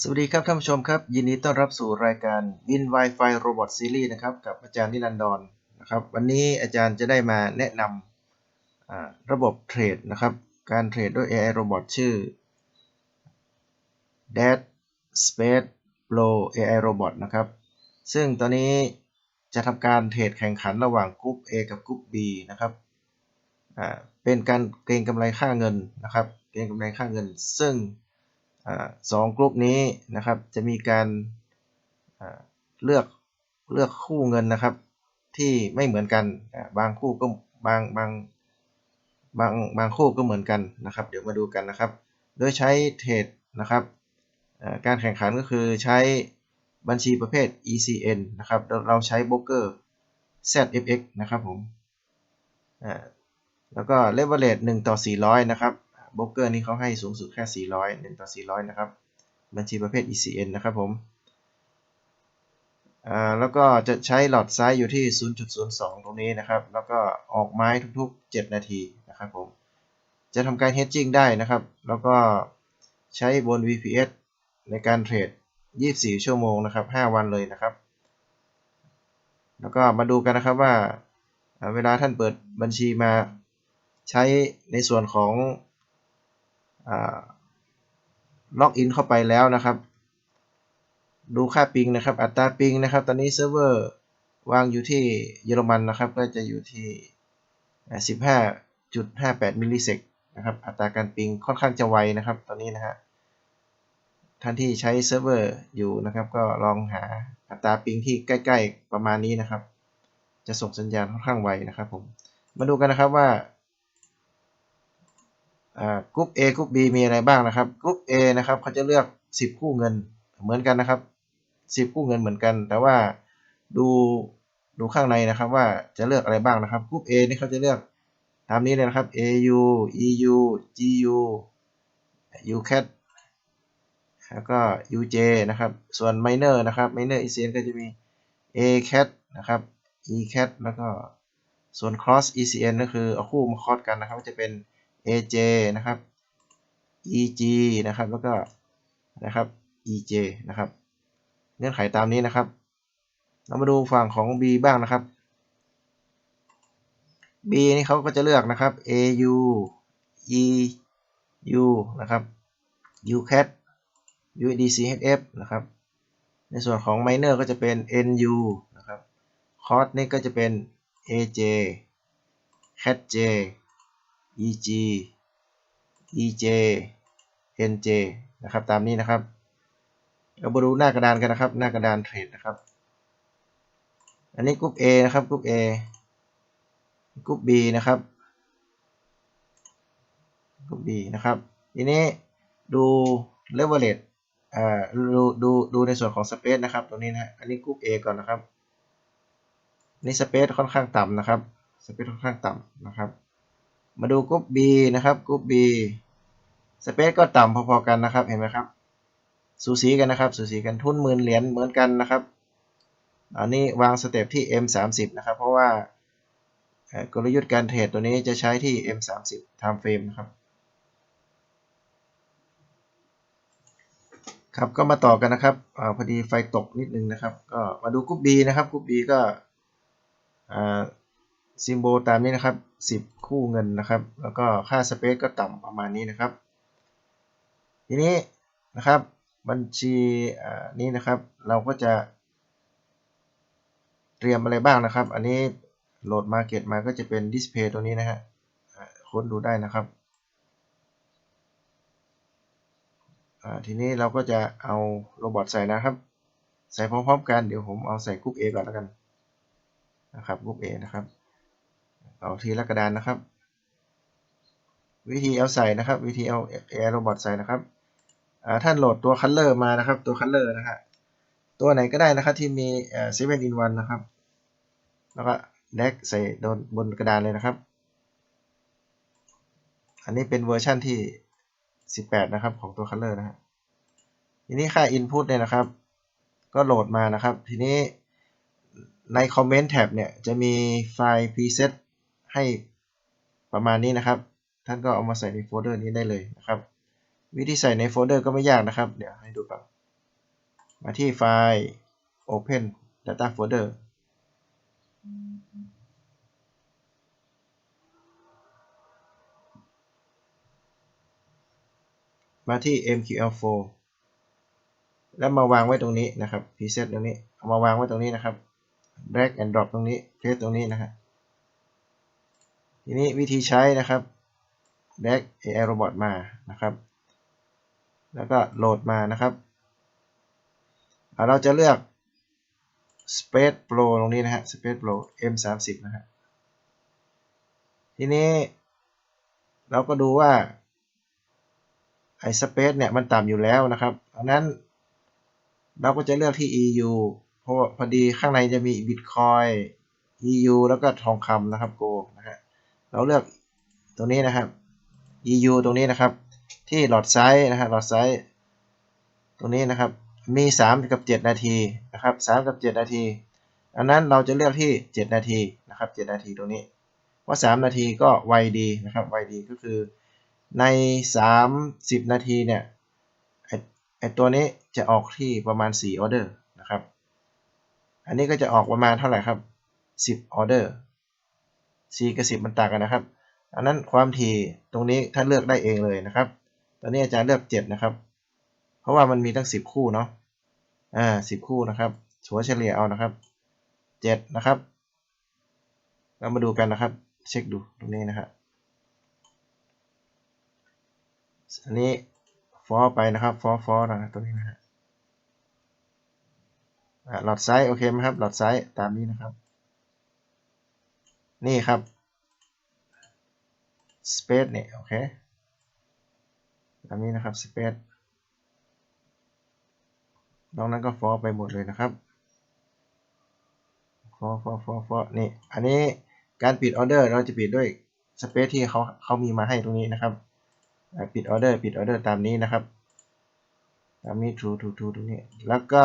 สวัสดีครับท่านผู้ชมครับ ยินดีต้อนรับสู่รายการ Win Wi-Fi Robot Series นะครับกับอาจารย์นิรันดรนะครับ วันนี้อาจารย์จะได้มาแนะนำระบบเทรดนะครับ การเทรดด้วย AI Robot ชื่อ Dead Space Pro AI Robot นะครับ ซึ่งตอนนี้จะทำการเทรดแข่งขันระหว่างกรุ๊ป A กับกรุ๊ป B นะครับเป็นการเก็งกำไรค่าเงินนะครับ เก็งกำไรค่าเงิน ซึ่ง สองกลุ่มนี้นะครับ จะมีการเลือกเลือกคู่เงินนะครับ ที่ไม่เหมือนกันบางคู่ก็บางบางบางบางคู่ก็เหมือนกันนะครับ เดี๋ยวมาดูกันนะครับ โดยใช้เทรดนะครับการแข่งขันก็คือใช้บัญชีประเภท ECN นะครับ เราใช้โบรกเกอร์ ZFX นะครับผมแล้วก็เลเวลเลต1ต่อ 400 นะครับ โบรกเกอร์นี้เขาให้สูงสุดแค่ 400 1ต่อ 400 นะครับ บัญชีประเภท ECN นะครับผมอ่าแล้วก็จะใช้หลอดไซส์อยู่ที่ 0.02 ตรงนี้นะครับ แล้วก็ออกไม้ทุกๆ 7 นาทีนะครับผม จะทำการ hedging ได้นะครับ แล้วก็ใช้บน VPS ในการเทรด 24 ชั่วโมงนะครับ 5 วันเลยนะครับ แล้วก็มาดูกันนะครับว่าเวลาท่านเปิดบัญชีมาใช้ในส่วนของ ล็อกอินเข้าไปแล้วนะครับ ดูค่าปิงนะครับ อัตราปิงนะครับ ตอนนี้เซิร์ฟเวอร์วางอยู่ที่เยอรมันนะครับ ก็จะอยู่ที่ 15.58 มิลลิเซกนะครับ อัตราการปิงค่อนข้างจะไวนะครับ ตอนนี้นะฮะ ท่านที่ใช้เซิร์ฟเวอร์อยู่นะครับ ก็ลองหาอัตราปิงที่ใกล้ ๆ ประมาณนี้นะครับ จะส่งสัญญาณค่อนข้างไวนะครับผม มาดูกันนะครับว่า กรุ๊ป A กรุ๊ป B มีอะไรบ้างนะครับกรุ๊ป A นะครับเขาจะเลือก 10 คู่เงินเหมือนกันนะครับ 10 คู่เงินเหมือนกัน แต่ว่าดูดูข้างในนะครับว่าจะเลือกอะไรบ้างนะครับกรุ๊ป A นี่เขาจะเลือกตามนี้เลยนะครับ AU EU GU UCAT แล้วก็ UJ นะครับ ส่วน minor นะครับ minor ECN ก็จะมี ACAT นะครับ ECAT แล้วก็ส่วน cross ECN ก็คือเอาคู่มาคอสกันนะครับจะเป็น AJ นะครับ EG นะครับ แล้วก็นะครับ EJ นะครับ เงื่อนไขตามนี้นะครับ เรามาดูฝั่งของ B บ้างนะครับ B นี่เขาก็จะเลือกนะครับ AU EU นะครับ UCAT UDCHF นะครับ ในส่วนของ minor ก็จะเป็น NU นะครับ cos นี่ก็จะเป็น AJ CATJ EG EJ NJ นะครับตามนี้นะครับเรามาดูหน้ากระดานกันนะครับ หน้ากระดานเทรดนะครับ อันนี้กรุ๊ป A นะครับกรุ๊ป A กรุ๊ป B นะครับกรุ๊ป B นะครับทีนี้ดู leverage อ่าดูดูดูในส่วนของสเปซนะครับตรงนี้นะอันนี้กรุ๊ป A ก่อนนะครับนี่สเปซค่อนข้างต่ำนะครับสเปซค่อนข้างต่ำนะครับ มาดูกรุ๊ป B นะครับกรุ๊ป B สเปซก็ต่ำพอๆกันนะครับเห็นไหมครับ สูสีกันนะครับ สูสีกันทุนหมื่นเหรียญเหมือนกันนะครับ อันนี้วางสเต็ปที่ M30 นะครับ เพราะว่ากลยุทธ์การเทรดตัวนี้จะใช้ที่ M30 time frame นะครับ ครับก็มาต่อกันนะครับอพอดีไฟตกนิดนึงนะครับ ก็มาดูกรุ๊ป B นะครับกรุ๊ป B ก็ ซิมโบลตามนี้นะครับ 10 คู่เงินนะครับ แล้วก็ค่าสเปซก็ต่ำประมาณนี้นะครับ ทีนี้นะครับบัญชีนี้นะครับ เราก็จะ เตรียมอะไรบ้างนะครับ อันนี้โหลดมาเก็ตมาก็จะเป็นดิสเพย์ตัวนี้นะฮะค้นดูได้นะครับทีนี้เราก็จะเอาโรบอทใส่นะครับ ใส่พร้อมๆกันเดี๋ยวผมเอาใส่กรุ๊ป A ก่อนแล้วกันนะครับกรุ๊ป A นะครับ เอาทีละกระดานนะครับ วิธีเอาใส่นะครับ วิธีเอาแอร์โรบอทใส่นะครับท่านโหลดตัวคัลเลอร์มานะครับ ตัวคัลเลอร์นะครับตัวไหนก็ได้นะครับที่มีเซเว่นอินวันนะครับ แล้วก็แดกใส่โดนบนกระดานเลยนะครับ อันนี้เป็นเวอร์ชั่นที่ 18 นะครับของตัวคัลเลอร์นะฮะทีนี้ค่า Input เนี่ยนะครับ ก็โหลดมานะครับ ทีนี้ในคอมเมนต์แท็บเนี่ยจะมีไฟล์ preset ให้ประมาณนี้นะครับ ท่านก็เอามาใส่ในโฟลเดอร์นี้ได้เลยนะครับ วิธีใส่ในโฟลเดอร์ก็ไม่ยากนะครับ เดี๋ยวให้ดูก่อนมาที่ไฟล์ Open Data Folder มาที่ MQL4 แล้วมาวางไว้ตรงนี้นะครับ preset ตรงนี้ เอามาวางไว้ตรงนี้นะครับ drag and drop ตรงนี้ paste ตรงนี้นะฮะ ทีนี้วิธีใช้นะครับ drag AI robot มานะครับ แล้วก็โหลดมานะครับ เราจะเลือก Space Pro ตรงนี้นะฮะ Space Pro M30 นะฮะ ทีนี้เราก็ดูว่าไอ้ Space เนี่ยมันต่ำอยู่แล้วนะครับดังนั้นเราก็จะเลือกที่ EU เพราะพอดีข้างในจะมี Bitcoin EU แล้วก็ทองคำนะครับ Go เราเลือกตรงนี้นะครับ EU ตรงนี้นะครับ ที่หลอดไซส์นะฮะหลอดไซส์ตรงนี้นะครับ มี 3 กับ 7 นาทีนะครับ3กับ 7 นาที อันนั้นเราจะเลือกที่ 7 นาทีนะครับ 7 นาทีตรงนี้ ว่า 3 นาทีก็ไวดีนะครับไวดีก็คือใน 30 นาทีเนี่ยไอตัวนี้จะออกที่ประมาณ4ออเดอร์นะครับ อันนี้ก็จะออกประมาณเท่าไหร่ครับ 10ออเดอร์ 4กับ10มันต่างกันนะครับ อันนั้นความถี่ตรงนี้ถ้านเลือกได้เองเลยนะครับ ตอนนี้อาจารย์เลือก7นะครับ เพราะว่ามันมีตั้ง10คู่เนาะ อ่า10คู่นะครับถัวเฉลี่ยเอานะครับ7นะครับ เรามาดูกันนะครับ เช็คดูตรงนี้นะครับอันนี้ฟอไปนะครับฟอฟอนะครับตรงนี้นะฮะหลอดไซส์โอเคไหมครับ หลอดไซส์ตามนี้นะครับ นี่ครับ space เนี่ยโอเคตามนี้นะครับ space นอกนั้นก็ฟอไปหมดเลยนะครับฟอฟอฟอฟอนี่ อันนี้การปิดออเดอร์เราจะปิดด้วยสเปซที่เขาเขามีมาให้ตรงนี้นะครับ ปิดออเดอร์ปิดออเดอร์ตามนี้นะครับ ตามนี้ true true true ตรงนี้ แล้วก็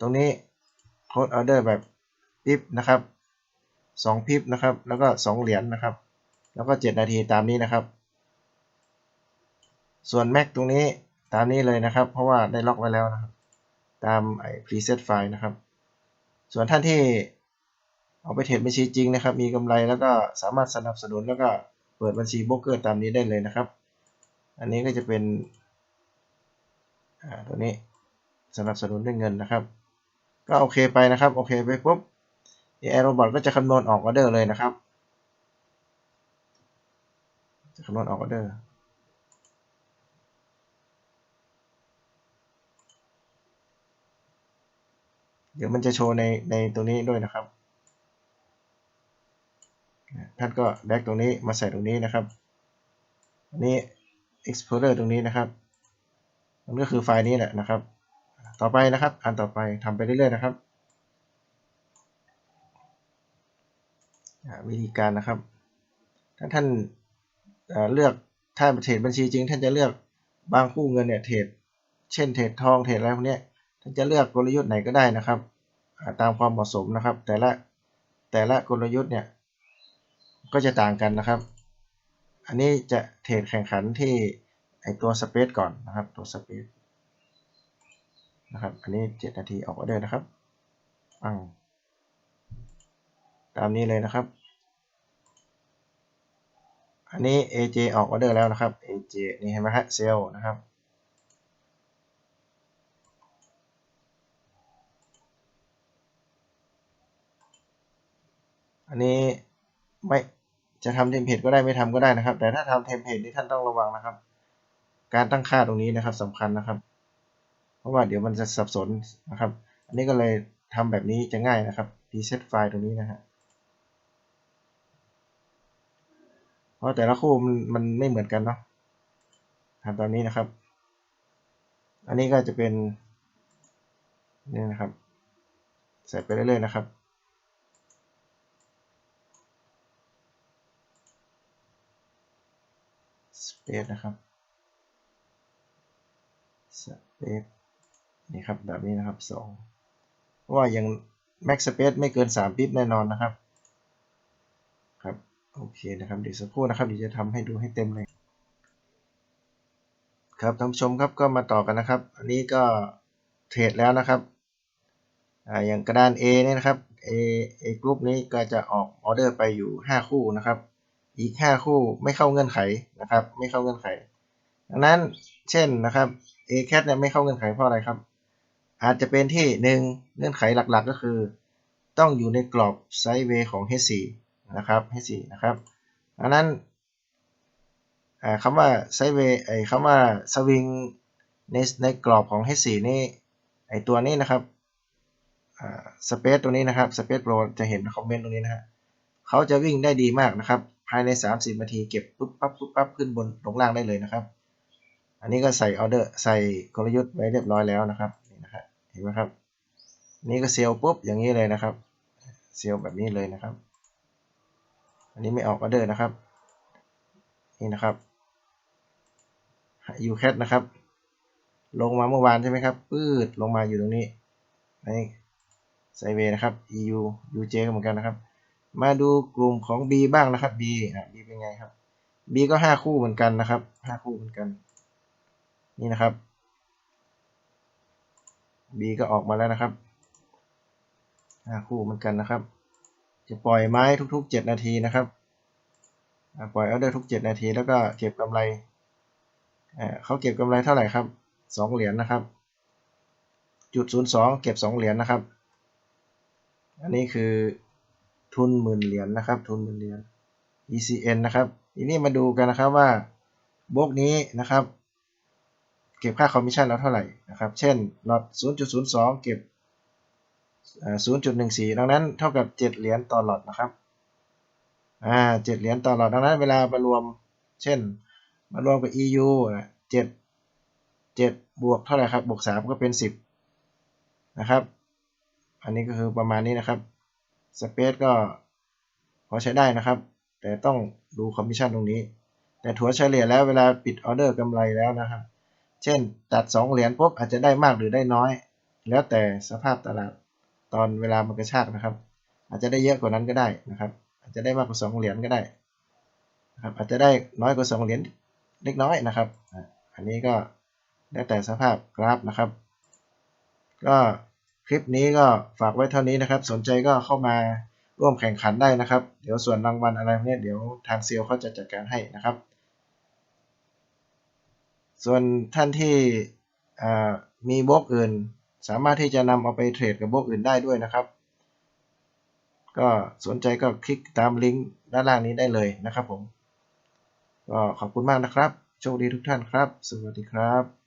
ตรงนี้โค้ดออเดอร์แบบพิบนะครับ สองพิบนะครับ แล้วก็สองเหรียญนนะครับ แล้วก็เจ็ดนาทีตามนี้นะครับ ส่วน Mac ตรงนี้ตามนี้เลยนะครับ เพราะว่าได้ล็อกไว้แล้วนะครับ ตามไอ้ preset ไฟล์นะครับ ส่วนท่านที่เอาไปเทรดบัญชีจริงนะครับ มีกำไรแล้วก็สามารถสนับสนุนแล้วก็เปิดบัญชีโบรกเกอร์ตามนี้ได้เลยนะครับ อันนี้ก็จะเป็นตัวนี้สนับสนุนด้วยเงินนะครับ ก็โอเคไปนะครับ โอเคไปปุ๊บ AI Robot ก็จะคำนวณออกออเดอร์เลยนะครับ จะคำนวณออกออเดอร์เดี๋ยวมันจะโชว์ในในตัวนี้ด้วยนะครับ ท่านก็แดกตรงนี้มาใส่ตรงนี้นะครับ อันนี้ Explorer ตรงนี้นะครับ มันก็คือไฟล์นี้แหละนะครับ ต่อไปนะครับ อันต่อไปทำไปเรื่อยๆนะครับ วิธีการนะครับ ถ้าท่านเลือกถ้าเทรดบัญชีจริง ท่านจะเลือกบางคู่เงินเนี่ยเทรดเช่นเทรดทองเทรดอะไรพวกนี้ท่านจะเลือกกลยุทธ์ไหนก็ได้นะครับ ตามความเหมาะสมนะครับ แต่ละแต่ละกลยุทธ์เนี่ยก็จะต่างกันนะครับ อันนี้จะเทรดแข่งขันที่ไอตัวสเปซก่อนนะครับตัวสเปซนะครับ อันนี้ 7 นาทีออกออเดอร์นะครับปัง ตามนี้เลยนะครับ อันนี้ AJ ออกออเดอร์แล้วนะครับ AJ นี่เห็นไหมฮะเซลนะครับอันนี้ไม่จะทำเทมเพลตก็ได้ไม่ทำก็ได้นะครับ แต่ถ้าทำเทมเพลตนี่ท่านต้องระวังนะครับ การตั้งค่าตรงนี้นะครับสำคัญนะครับ เพราะว่าเดี๋ยวมันจะสับสนนะครับ อันนี้ก็เลยทำแบบนี้จะง่ายนะครับ preset ไฟล์ตรงนี้นะฮะ เพราะแต่ละคู่มันมันไม่เหมือนกันเนาะทำตามนี้นะครับ อันนี้ก็จะเป็นนี่นะครับ ใส่ไปเรื่อยๆนะครับ space นะครับ space นี่ครับแบบนี้นะครับสองเพราะว่าอย่าง max space ไม่เกิน 3 ปิ๊บแน่นอนนะครับ โอเคนะครับเดี๋ยวสักครู่นะครับเดี๋ยวจะทำให้ดูให้เต็มเลยครับท่านผู้ชมครับก็มาต่อกันนะครับ อันนี้ก็เทรดแล้วนะครับอ่าอย่างกระดาน A เนี่ยนะครับ A A กรุ๊ปนี้ก็จะออกออเดอร์ไปอยู่ 5 คู่นะครับ อีก 5 คู่ไม่เข้าเงื่อนไขนะครับ ไม่เข้าเงื่อนไขดังนั้นเช่นนะครับ A cat เนี่ยไม่เข้าเงื่อนไขเพราะอะไรครับ อาจจะเป็นที่ 1 เงื่อนไขหลักๆก็คือ ต้องอยู่ในกรอบไซด์เวย์ของ H4 นะครับ H4 นะครับดังนั้นคำว่าไซเวไอคำว่าสวิงในในกรอบของ H4 นี่ไอตัวนี้นะครับสเปซตัวนี้นะครับสเปซโปรจะเห็นคอมเมนต์ตรงนี้นะฮะเขาจะวิ่งได้ดีมากนะครับ ภายใน 30นาทีเก็บปุ๊บปั๊บปุ๊บปั๊บขึ้นบนลงล่างได้เลยนะครับ อันนี้ก็ใส่ออเดอร์ใส่กลยุทธ์ไว้เรียบร้อยแล้วนะครับนี่นะครับเห็นไหมครับ นี่ก็เซลล์ปุ๊บอย่างนี้เลยนะครับ เซลล์แบบนี้เลยนะครับ อันนี้ไม่ออกออเดอร์นะครับ นี่นะครับยูแคทนะครับ ลงมาเมื่อวานใช่ไหมครับปืดลงมาอยู่ตรงนี้นี่ไซเวนะครับ EU UJ ก็เหมือนกันนะครับ มาดูกลุ่มของ B บ้างนะครับ B อะ B เป็นไงครับ B ก็ 5 คู่เหมือนกันนะครับ 5 คู่เหมือนกัน นี่นะครับ B ก็ออกมาแล้วนะครับ 5 คู่เหมือนกันนะครับ จะปล่อยไม้ทุกๆ 7 นาทีนะครับปล่อยออเดอร์ทุก 7 นาที แล้วก็เก็บกำไรเขาเก็บกำไรเท่าไหร่ครับ 2 เหรียญนนะครับจุด02เก็บ 2 เหรียญนนะครับ อันนี้คือทุนหมื่นเหรียญนนะครับ ทุนหมื่นเหรียญ ECN นะครับทีนี้มาดูกันนะครับว่าบล็อกนี้นะครับ เก็บค่าคอมมิชชั่นแล้วเท่าไหร่นะครับ เช่นลอต0.02 เก็บ 0.14 ดังนั้นเท่ากับ 7 เหรียญต่อหลอดนะครับอ่า7เหรียญต่อหลอดดังนั้นเวลามารวม เช่น มารวมกับ EU นะ7 7บวกเท่าไหร่ครับบวก3ก็เป็น 10 นะครับ อันนี้ก็คือประมาณนี้นะครับสเปซก็พอใช้ได้นะครับ แต่ต้องดูคอมมิชชั่นตรงนี้ แต่ถัวเฉลี่ยแล้วเวลาปิดออเดอร์กำไรแล้วนะครับ เช่นตัด 2 เหรียญปุ๊บอาจจะได้มากหรือได้น้อย แล้วแต่สภาพตลาด ตอนเวลามันกระชากนะครับ อาจจะได้เยอะกว่านั้นก็ได้นะครับ อาจจะได้มากกว่า 2 เหรียญก็ได้นะครับอาจจะได้น้อยกว่า 2 เหรียญเล็กน้อยนะครับ อันนี้ก็แล้วแต่สภาพกราฟนะครับ ก็คลิปนี้ก็ฝากไว้เท่านี้นะครับ สนใจก็เข้ามาร่วมแข่งขันได้นะครับ เดี๋ยวส่วนรางวัลอะไรเนี่ยเดี๋ยวทางเซลเขาจะจัดการให้นะครับ ส่วนท่านที่มีบล็อกอื่น สามารถที่จะนำเอาไปเทรดกับบล็อกอื่นได้ด้วยนะครับ ก็สนใจก็คลิกตามลิงก์ด้านล่างนี้ได้เลยนะครับผม ก็ขอบคุณมากนะครับ โชคดีทุกท่านครับ สวัสดีครับ